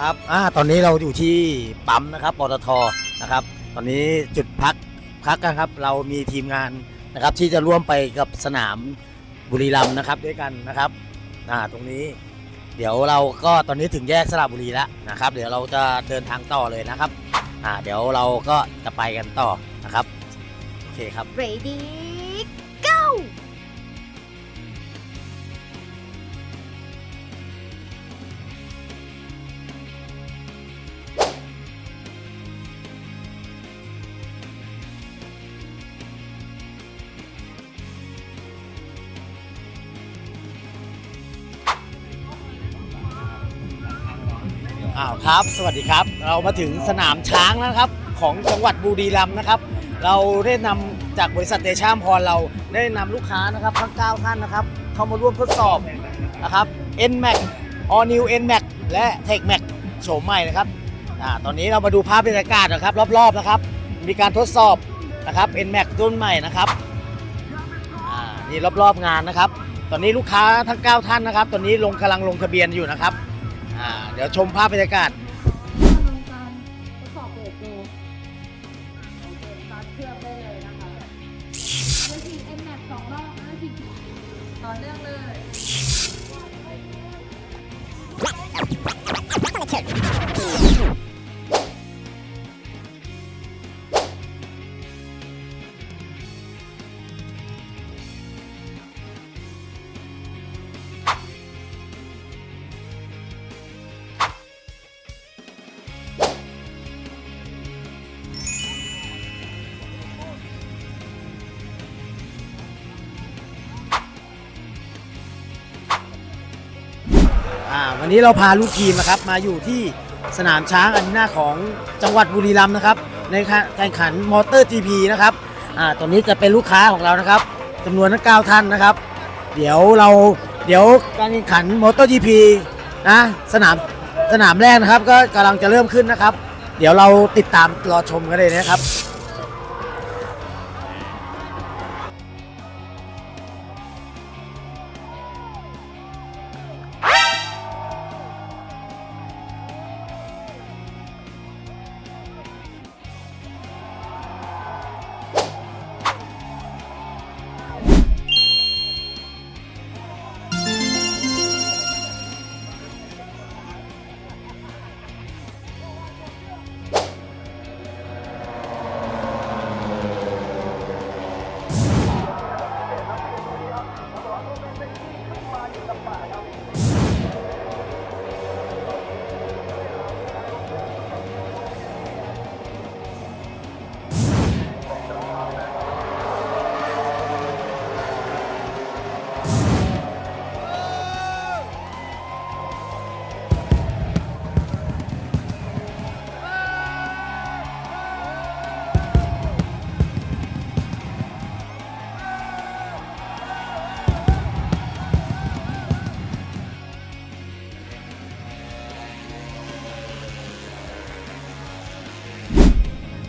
ครับอ่าตอนนี้เราอยู่ที่ปั๊มนะครับปตทนะครับ ตอนนี้จุดพักพักกันครับ เรามีทีมงานนะครับ ที่จะร่วมไปกับสนามบุรีรัมย์นะครับ ด้วยกันนะครับอ่าตรงนี้ เดี๋ยวเราก็ตอนนี้ถึงแยกสระบุรีแล้วนะครับ เดี๋ยวเราจะเดินทางต่อเลยนะครับอ่าเดี๋ยวเราก็จะไปกันต่อนะครับโอเคครับ ready อ้าวครับ สวัสดีครับ เรามาถึงสนามช้างแล้วครับ ของจังหวัดบุรีรัมย์นะครับ เราได้นำจากบริษัทเดชามพรเราได้นำลูกค้านะครับทั้ง9ท่านนะครับ เข้ามาร่วมทดสอบนะครับ NMAX All New NMAX และ TechMax โฉมใหม่นะครับอ่าตอนนี้เรามาดูภาพบรรยากาศนะครับ รอบๆนะครับ มีการทดสอบนะครับ NMAX รุ่นใหม่นะครับอ่านี่รอบๆงานนะครับ ตอนนี้ลูกค้าทั้ง 9 ท่านนะครับ ตอนนี้ลงกำลังลงทะเบียนอยู่นะครับ อ่าเดี๋ยวชมภาพบรรยากาศลงการทดสอบเบรกดูโอเคสตาร์ทเครื่องได้เลยนะคะเดี๋ยวฉีด n m a x สองรอบนะฉีดต่อเนื่องเลย อ่าวันนี้เราพาลูกทีมนะครับมาอยู่ที่สนามช้างอารีนาของจังหวัดบุรีรัมย์นะครับในแข่งขันมอเตอร์ GP นะครับอ่าตอนนี้จะเป็นลูกค้าของเรานะครับจำนวนทั้ง9ท่านนะครับ เดี๋ยวเราเดี๋ยวการแข่งขันมอเตอร์ GP นะสนามสนามแรกนะครับก็กำลังจะเริ่มขึ้นนะครับ เดี๋ยวเราติดตามรอชมกันเลยนะครับ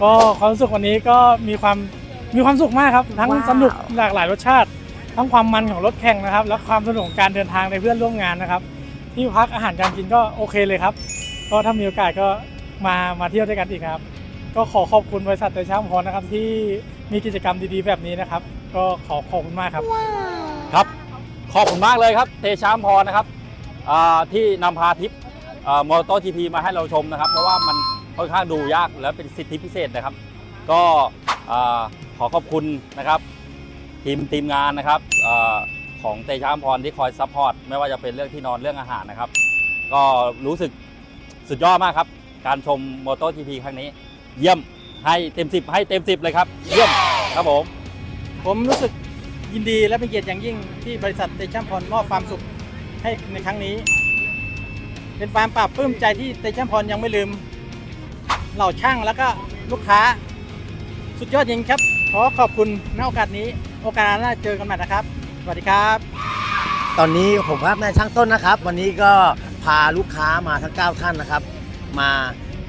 ก็ความรู้สึกวันนี้ก็มีความมีความสุขมากครับ ทั้งว้าว สนุกหลากหลายรสชาติ ทั้งความมันของรถแข่งนะครับ และความสนุกของการเดินทางในเพื่อนร่วมงานนะครับ ที่พักอาหารการกินก็โอเคเลยครับ ก็ถ้ามีโอกาสก็มามาเที่ยวด้วยกันอีกครับ ก็ขอขอบคุณบริษัทเตช่างพรนะครับ ที่มีกิจกรรมดีๆแบบนี้นะครับ ก็ขอขอบคุณมากครับ ครับขอบคุณมากเลยครับ เตชามพรนะครับอ่าที่นำพาทริปมอเตอร์ทีพีมาให้เราชมนะครับ เพราะว่ามัน ค่อนข้างดูยากและเป็นสิทธิพิเศษนะครับ ก็ขอขอบคุณนะครับ ทีมทีมงานนะครับอของเตชามพรที่คอยซัพพอร์ตไม่ว่าจะเป็นเรื่องที่นอนเรื่องอาหารนะครับ ก็รู้สึกสุดยอดมากครับ การชมมอเตอร์ทีพีครั้งนี้ เยี่ยมให้เต็ม 10 ให้เต็ม 10 เลยครับ เยี่ยมครับผม ผมรู้สึกยินดีและเป็นเกียรติอย่างยิ่งที่บริษัทเตชั่นพรมอบความสุขให้ในครั้งนี้ เป็นความปราบปลื้มใจที่เตชั่นพรยังไม่ลืม เหล่าช่างแล้วก็ลูกค้า สุดยอดจริงครับ ขอขอบคุณณโอกาสนี้ โอกาสหน้าเจอกันใหม่นะครับ สวัสดีครับ ตอนนี้ผมครับนายช่างต้นนะครับ วันนี้ก็พาลูกค้ามาทั้ง 9 ท่านนะครับ มา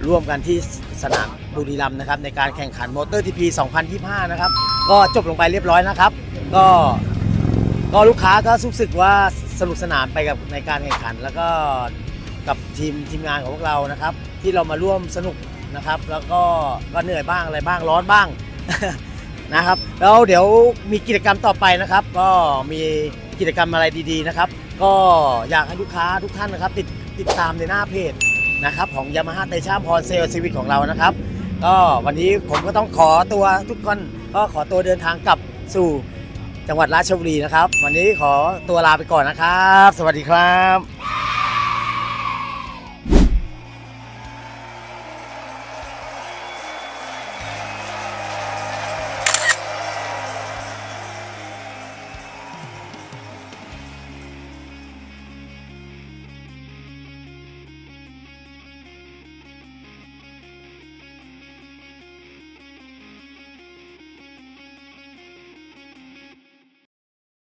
ร่วมกันที่สนามบุรีรัมย์นะครับ ในการแข่งขันมอเตอร์ทีพี2025 นะครับ ก็จบลงไปเรียบร้อยนะครับ ก็ก็ลูกค้าก็รู้สึกว่าสนุกสนานไปกับในการแข่งขัน แล้วก็กับทีมทีมงานของพวกเรานะครับ ที่เรามาร่วมสนุก นะครับ แล้วก็ก็เหนื่อยบ้างอะไรบ้างร้อนบ้างนะครับ แล้วเดี๋ยวมีกิจกรรมต่อไปนะครับ ก็มีกิจกรรมอะไรดี ๆนะครับ ก็อยากให้ลูกค้าทุกท่านนะครับ ติดติดตามในหน้าเพจนะครับ ของยามาฮ่าเตชาพรเซลซีวิกของเรานะครับ ก็วันนี้ผมก็ต้องขอตัวทุกคนก็ขอตัวเดินทางกลับสู่จังหวัดราชบุรีนะครับ วันนี้ขอตัวลาไปก่อนนะครับ สวัสดีครับ